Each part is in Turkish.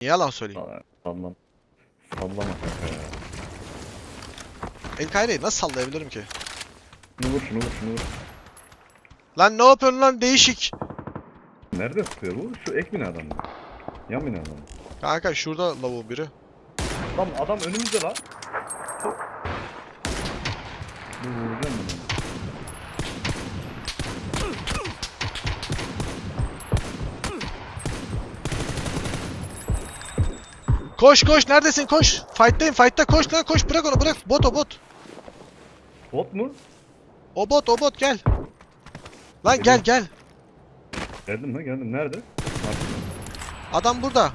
Niye yalan söyleyeyim? Sallam. Sallama kanka ya. El Kaire'yi nasıl sallayabilirim ki? Şunu vur şunu vur şunu vur. Lan ne yapıyorsun lan değişik. Nerede tutuyor bu? Şu ek binadan mı? Yan binadan mı? Kanka şurada lavuğun biri. Lan adam önümüzde lan. Bu vuracağım bunu. Koş koş neredesin koş. Fight'tayım fight'ta koş lan koş bırak onu bırak. Bot o bot. Bot mu? O bot o bot gel. Lan gel gel. Geldim mi? Geldim. Nerede? Adam burada.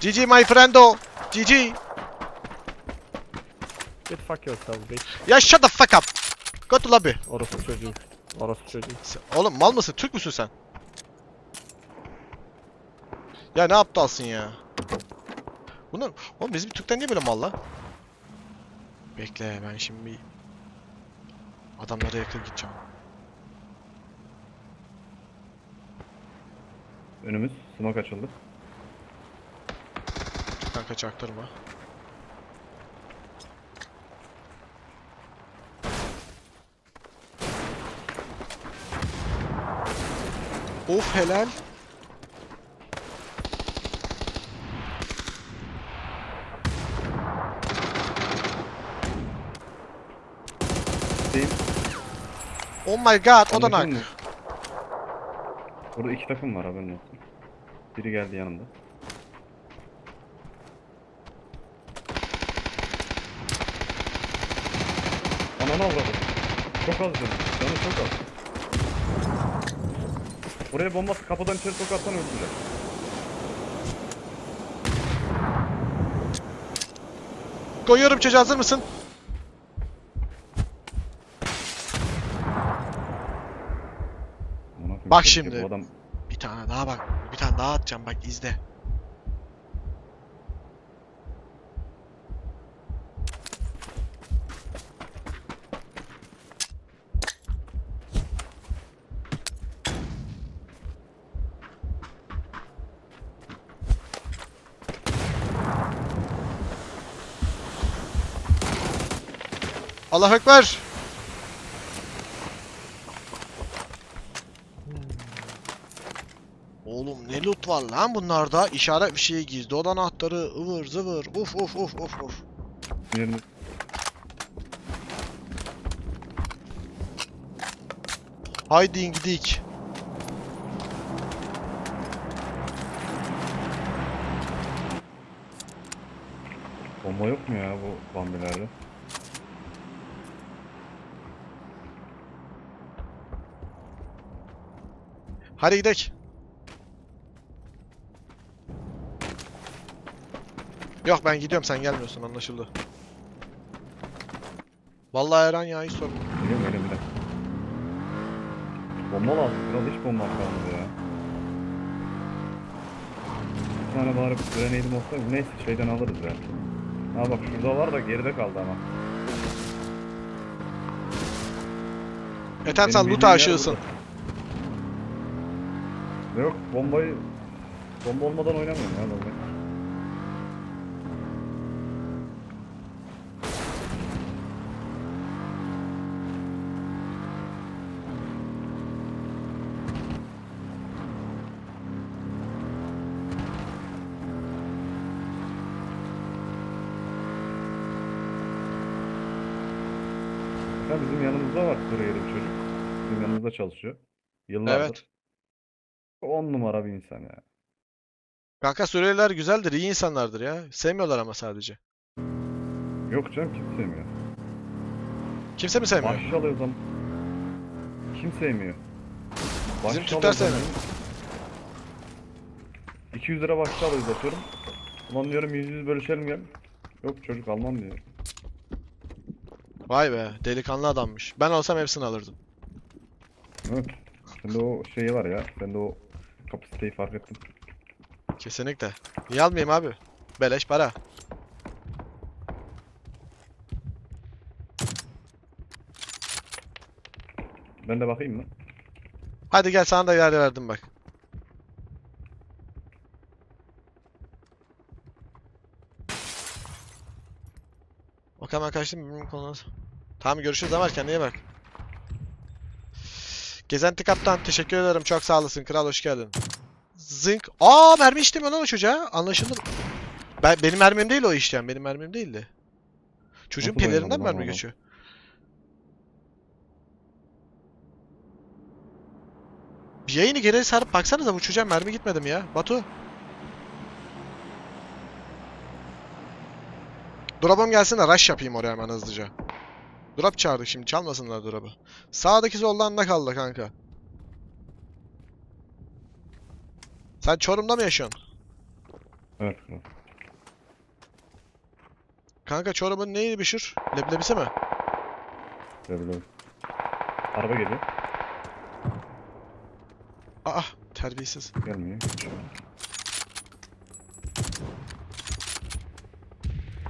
GG my friendo. GG. Git fuck yourself bitch. Ya shut the fuck up. Go to lobby. Orospu çocuğu. Orospu çocuğu. Sen- Oğlum mal mısın? Türk müsün sen? Ya ne aptalsın ya? Bunlar... Oğlum bizim Türkler niye böyle mal lan? Bekle ben şimdi bir... Adamlara yakın gideceğim. önümüz. Smoke açıldı. Kanka çaktırma. Of helal. Değil. Oh my god o da nak. Mı? Burada iki takım var haberin olsun. Biri geldi yanımda. Ananı avradım. Çok az canım. Canı çok az. Buraya bomba kapıdan içeri sokarsan öldüler. Koyuyorum çocuğa hazır mısın? Bak şimdi. Bu adam Bir tane daha bak. Bir tane daha atacağım bak izle. Allah ekber. Oğlum ne loot var lan bunlarda? İşaret bir şey gizli oda anahtarı ıvır zıvır uf uf uf uf uf. yerini Haydi gidik. bomba yok mu ya bu bambilerde? Hadi gidelim. Yok ben gidiyorum sen gelmiyorsun anlaşıldı. Vallahi Eren ya hiç sorma. Geliyorum elimde. Bomba lazım. Kral hiç bomba kalmadı ya. Bir tane bari grenade'im olsa neyse şeyden alırız ya. Ha bak şurada var da geride kaldı ama. Benim loot aşığısın. burada. Yok bombayı bomba olmadan oynamıyorum ya. Ya bizim yanımızda var Suriyeli çocuk. Bizim yanımızda çalışıyor. Yıllardır. Evet. On numara bir insan ya. Kanka Suriyeliler güzeldir, iyi insanlardır ya. Sevmiyorlar ama sadece. Yok canım kim sevmiyor. Kimse mi sevmiyor? Bahşiş alıyoruz ama. Kim sevmiyor? Bahşiş Türkler sevmiyor. 200 lira bahşiş alıyoruz atıyorum. Ulan diyorum 100 100 bölüşelim gel. Yok çocuk almam diyor. Vay be, delikanlı adammış. Ben olsam hepsini alırdım. Evet. Sende o şeyi var ya. Sende o kapasiteyi fark ettim. Kesinlikle. Niye almayayım abi? Beleş para. Ben de bakayım mı? Hadi gel sana da yer verdim bak. Bak hemen kaçtım. Tamam görüşürüz Ömer kendine iyi bak. Gezenti kaptan teşekkür ederim çok sağ olasın kral hoş geldin. Zınk. Aa mermi işlemiyor lan o çocuğa. Anlaşıldı. Ben, benim mermim değil o işleyen. Benim mermim değildi. Çocuğun Nasıl pelerinden mermi geçiyor. Bir yayını geri sarıp baksanıza bu çocuğa mermi gitmedi mi ya? Batu. Drop'um gelsin de rush yapayım oraya hemen hızlıca. Drop çağırdık şimdi çalmasınlar drop'u. Sağdaki soldan da kaldı kanka. Sen Çorum'da mı yaşıyorsun? Evet. Kanka Çorum'un neydi meşhur? Leblebisi mi? Böyle. Araba geliyor. Aa terbiyesiz. Gelmiyor.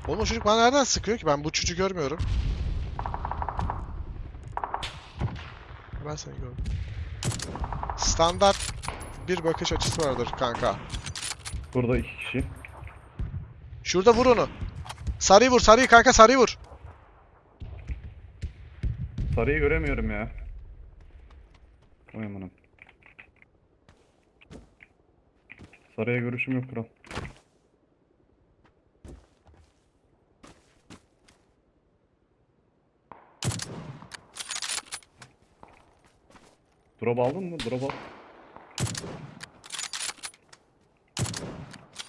Oğlum o çocuk bana nereden sıkıyor ki? Ben bu çocuğu görmüyorum. Ben seni gördüm. Standart bir bakış açısı vardır kanka. Burada iki kişi. Şurada vur onu. Sarıyı vur, sarıyı kanka sarıyı vur. Sarıyı göremiyorum ya. Vay amanım. Sarıya görüşüm yok kral. Drop aldın mı? Drop al.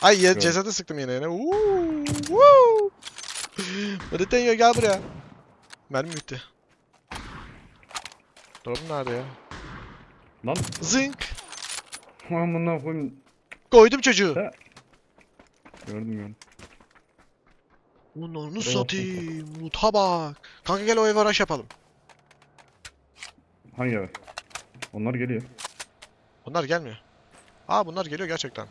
Ay Gördüm. cesedi sıktım yine yine. Uuu, woo. Mauritania gel buraya. Mermi bitti. Drone nerede ya? Lan Zınk. amına koyayım. Koydum çocuğu. Ha. Gördüm gördüm. Onu satayım. Loot'a bak. Kanka gel o eve rush yapalım. Hangi eve? Onlar geliyor. Bunlar gelmiyor. Aa bunlar geliyor gerçekten.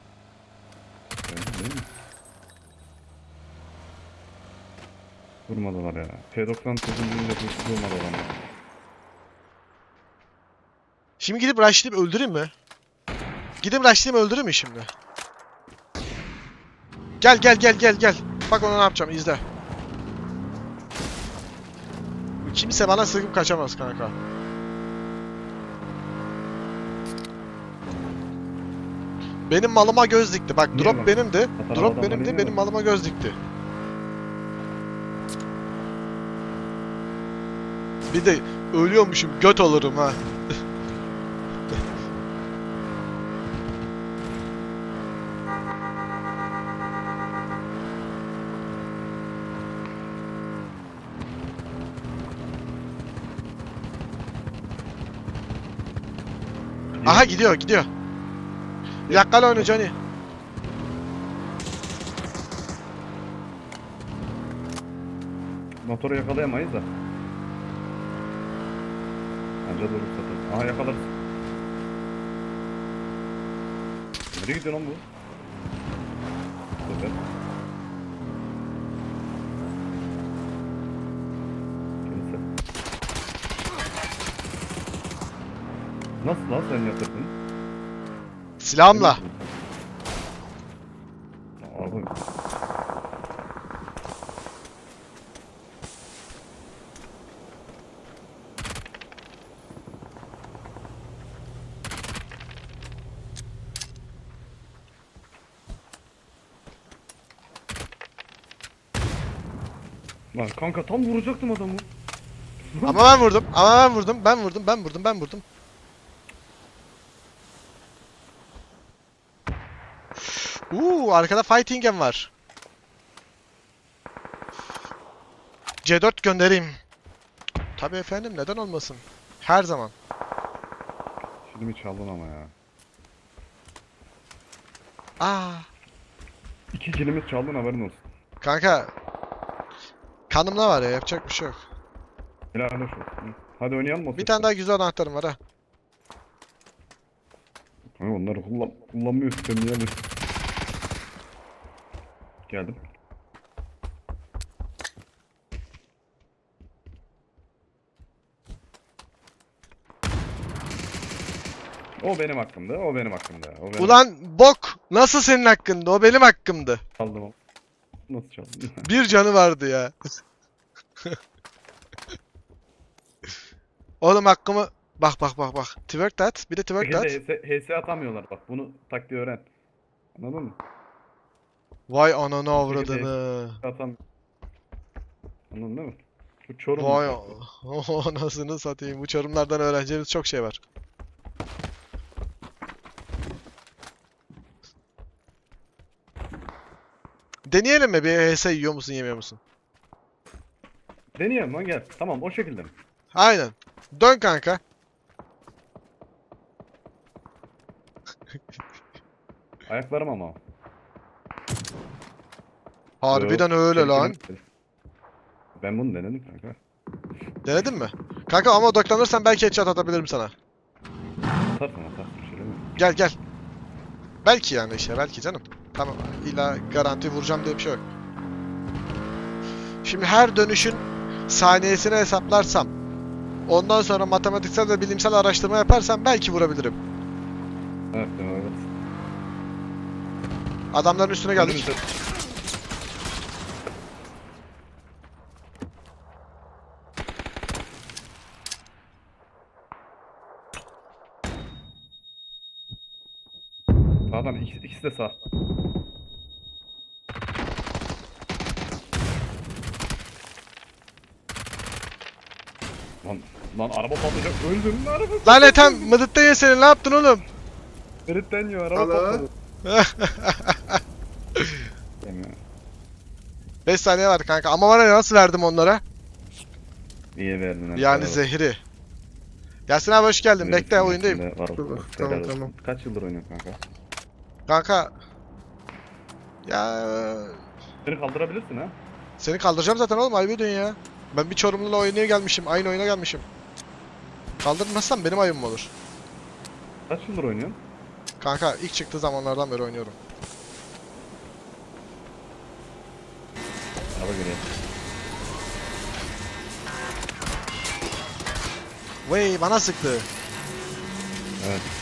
Durmadılar ya. P90 sözünün yapısı durmadı bana. Şimdi gidip rushlayıp öldüreyim mi? Gidip rushlayayım öldüreyim mi şimdi? Gel gel gel gel gel. Bak onu ne yapacağım izle. Kimse bana sıkıp kaçamaz kanka. Benim malıma göz dikti. Bak Niye drop bak? benimdi. Hasan Drop adamlar benimdi. Benim malıma göz dikti. Bir de ölüyormuşum göt olurum ha. Aha gidiyor gidiyor. Yakala onu Johnny. Motoru yakalayamayız da. Anca durur zaten. Aha yakalarız. Nereye gidiyor lan bu? Süper. Neyse. Nasıl lan sen yatırdın? Silahımla. Abi. Lan kanka tam vuracaktım adamı. Ama ben vurdum. Ama ben vurdum. Ben vurdum. Ben vurdum. Ben vurdum. Uuu arkada fighting game var. C4 göndereyim. Tabii efendim neden olmasın? Her zaman. Şimdi mi çaldın ama ya? Aa İki kilimiz çaldın haberin olsun. kanka. Kanımda var ya yapacak bir şey yok. Helal olsun. Hadi oynayalım mı? Bir tane daha güzel anahtarım var ha. Onları kullan kullanmıyoruz alıyorsun? Geldim. O benim hakkımda, o benim hakkımda. O benim Ulan bok nasıl senin hakkında? O benim hakkımdı. Çaldım o. Nasıl çaldım? Bir canı vardı ya. Oğlum hakkımı bak bak bak bak. Twerk that. Bir de twerk HS, HS atamıyorlar bak. Bunu taktiği öğren. Anladın mı? Vay ananı avradını. Atam. Anladın değil mi? Bu çorum. Vay anasını satayım. Bu çorumlardan öğreneceğimiz çok şey var. Deneyelim mi? Bir HS yiyor musun yemiyor musun? Deneyelim lan gel. Tamam o şekilde mi? Aynen. Dön kanka. Ayaklarım ama. Harbiden öyle lan. Ben bunu denedim kanka. Denedin mi? Kanka ama odaklanırsan belki headshot atabilirim sana. Atarsın atarsın değil mi? Gel gel. Belki yani işte belki canım. Tamam illa garanti vuracağım diye bir şey yok. Şimdi her dönüşün saniyesini hesaplarsam ondan sonra matematiksel ve bilimsel araştırma yaparsam belki vurabilirim. Evet evet. evet. Adamların üstüne geldik. İkisi, ikisi de sağ. Lan, lan araba patlayacak. Öldüm lan araba. Lan Ethem mıdıtta ye seni ne yaptın oğlum? Ferit'ten yiyor araba Alo? patladı. Demiyor. 5 saniye var kanka ama bana nasıl verdim onlara? İyi verdin. Yani zehri. Yasin abi hoş geldin. Bekle oyundayım. var Dur, olsun. tamam, tamam. Kaç yıldır oynuyorsun kanka? Kanka. Ya Beni kaldırabilirsin ha. seni kaldıracağım zaten oğlum ayıp ediyorsun ya. Ben bir Çorumlu'yla oynaya gelmişim. Aynı oyuna gelmişim. Kaldırmazsam benim ayıbım olur. Kaç yıldır oynuyorsun? Kanka ilk çıktığı zamanlardan beri oynuyorum. Araba geliyor. Vay bana sıktı. Evet.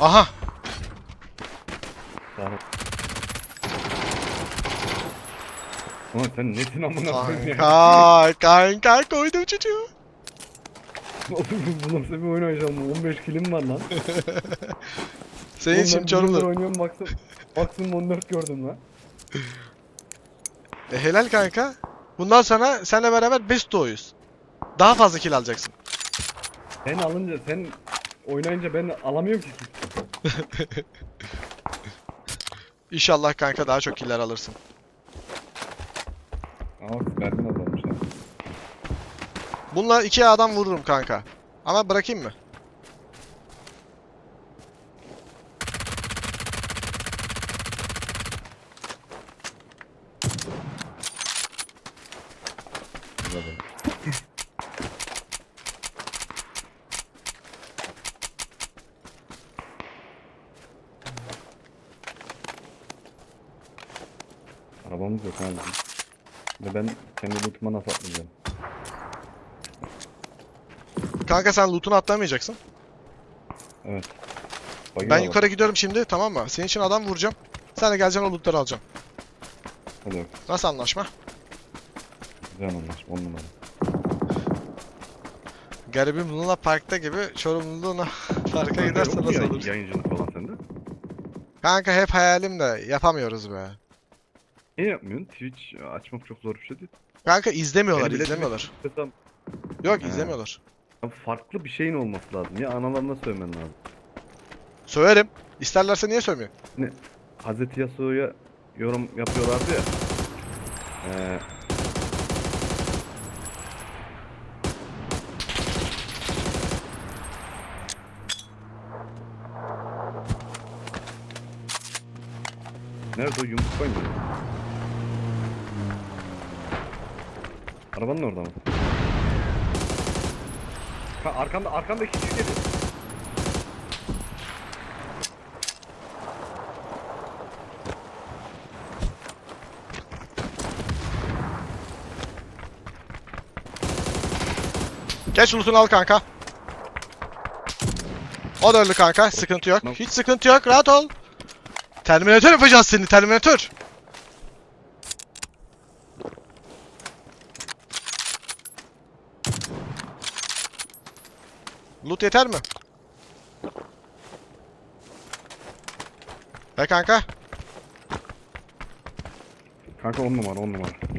Aha. Ol. Ulan sen nesin amına koyayım ya? Kanka, kanka koydum çocuğu. Oğlum bu nasıl bir oyun oynayacağım? 15 kilim var lan. Senin Oğlum için ben bir Çorumlu. yıldır oynuyorum maksimum, maksimum 14 gördüm lan. E, helal kanka. Bundan sonra seninle beraber best doğuyuz. Daha fazla kill alacaksın. Sen alınca sen oynayınca ben alamıyorum ki. İnşallah kanka daha çok killer alırsın. Ama mermin azalmış ha. Bununla iki adam vururum kanka. Ama bırakayım mı? Arabamız yok bizim. Ve ben kendi lootuma nasıl atlayacağım? Kanka sen loot'unu atlamayacaksın. Evet. Bagi Ben yukarı gidiyorum şimdi tamam mı? Senin için adam vuracağım. Sen de geleceksin o loot'ları alacaksın. Hadi bak. Nasıl anlaşma? Güzel anlaşma. 10 numara. Garibim Luna Park'ta gibi Çorumluluğuna parka Kanka giderse yok mu nasıl olur? Yayıncılık falan sende. Kanka hep hayalim de yapamıyoruz be. Niye yapmıyorsun? Twitch açmak çok zor bir şey değil. Kanka izlemiyorlar, Benim izlemiyorlar. Mesela Yok He. izlemiyorlar. farklı bir şeyin olması lazım. Ya analarına söylemen lazım. Söverim. İsterlerse niye sövmüyor? Hazreti Yasuo'ya yorum yapıyorlardı ya. Ee, Nerede o yumruk oynuyor? Arabanın orada mı? Ha, arkamda, arkamda iki kişi geliyor. Geç loot'unu al kanka. O da öldü kanka. Sıkıntı yok. Hiç sıkıntı yok. Rahat ol. Terminatör yapacağız seni. Terminatör. Loot yeter mi? He kanka. Kanka 10 numara 10 numara.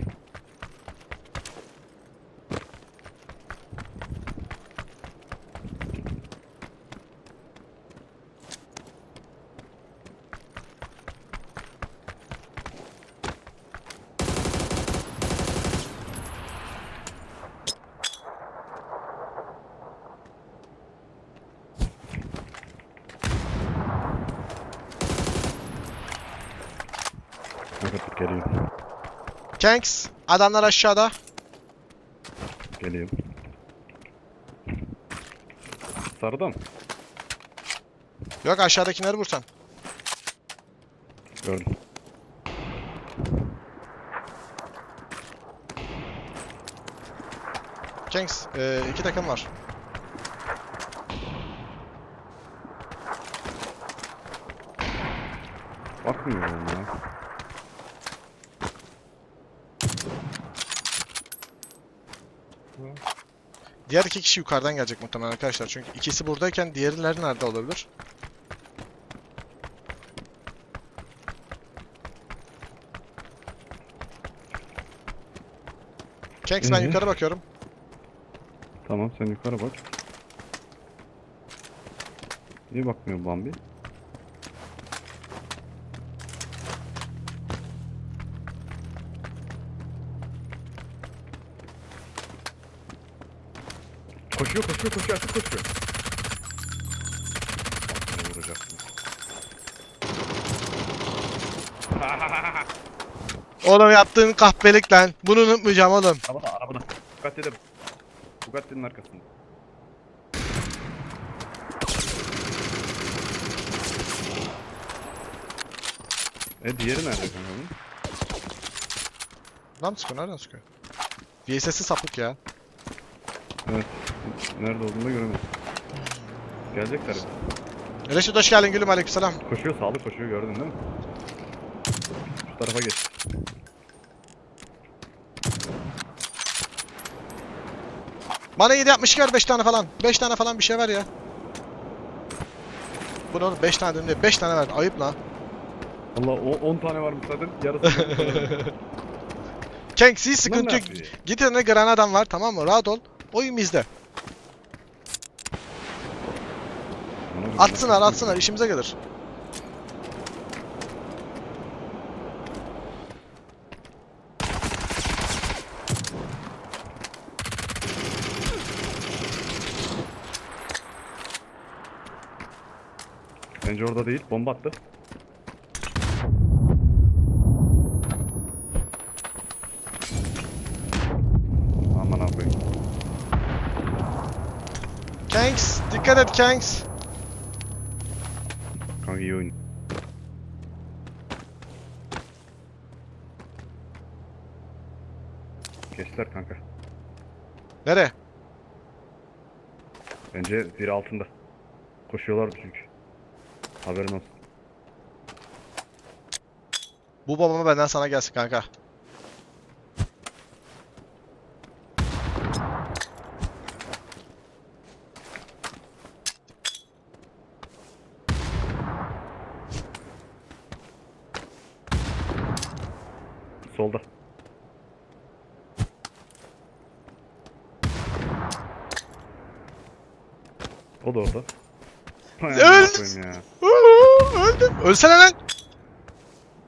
Kanka tut geleyim. Kanks. Adamlar aşağıda. Geleyim. Sarıda mı? Yok aşağıdakileri vursan. Gördüm. Kanks. eee, iki takım var. Bakmıyorum ya. Diğer iki kişi yukarıdan gelecek muhtemelen arkadaşlar. Çünkü ikisi buradayken diğerleri nerede olabilir? Kanks ben Ee? yukarı bakıyorum. Tamam sen yukarı bak. Niye bakmıyor Bambi? Koşuyor koşuyor koşuyor açık koşuyor. Aklına vuracaksın. Oğlum yaptığın kahpelik lan. Bunu unutmayacağım oğlum. Arabada arabada. Bugatti'de. Bugatti'nin arkasında. E diğeri nerede kanka bunun? Lan sıkıyor nereden sıkıyor? VSS'i sapık ya. Nerede olduğunu da göremedim. Gelecekler. Reşit hoş geldin gülüm aleykümselam. Koşuyor sağlı koşuyor gördün değil mi? Şu tarafa geç. Bana 7 60 ver 5 tane falan. 5 tane falan bir şey ver ya. Bu ne oğlum 5 tane dedim diye 5 tane ver. Ayıp lan. Allah o 10 tane varmış zaten yarısı. Bunlar sıkıntı yok. önüne granadan var tamam mı? Rahat ol. Oyun bizde. Bana bir Atsınlar atsınlar işimize gelir. Bence orada değil bomba attı. Aman abi. Kanks dikkat et Kanks. Kanka iyi oyun. Geçtiler kanka. Nere? Bence biri altında. Koşuyorlardı çünkü. Haberin olsun. Bu babama benden sana gelsin kanka. Solda. O da orada. Hay Öldü. amına koyayım ya. Öldüm. Ölsene lan.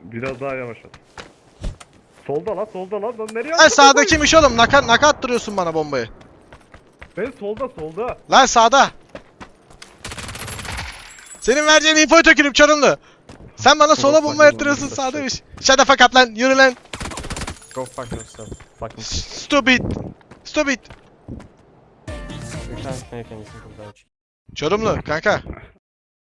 Biraz daha yavaş at. Solda lan solda lan. Lan nereye Lan sağdakiymiş oğlum. Naka, naka attırıyorsun bana bombayı. Ben solda solda. Lan sağda. Senin vereceğin infoyu tükürüm çorumlu. Sen bana sola bomba attırıyorsun sağdaymış. Shut the fuck up lan. Yürü lan. Go fuck yourself. Fucking. Stupid. Stupid. You can't make anything of that. Çorumlu kanka.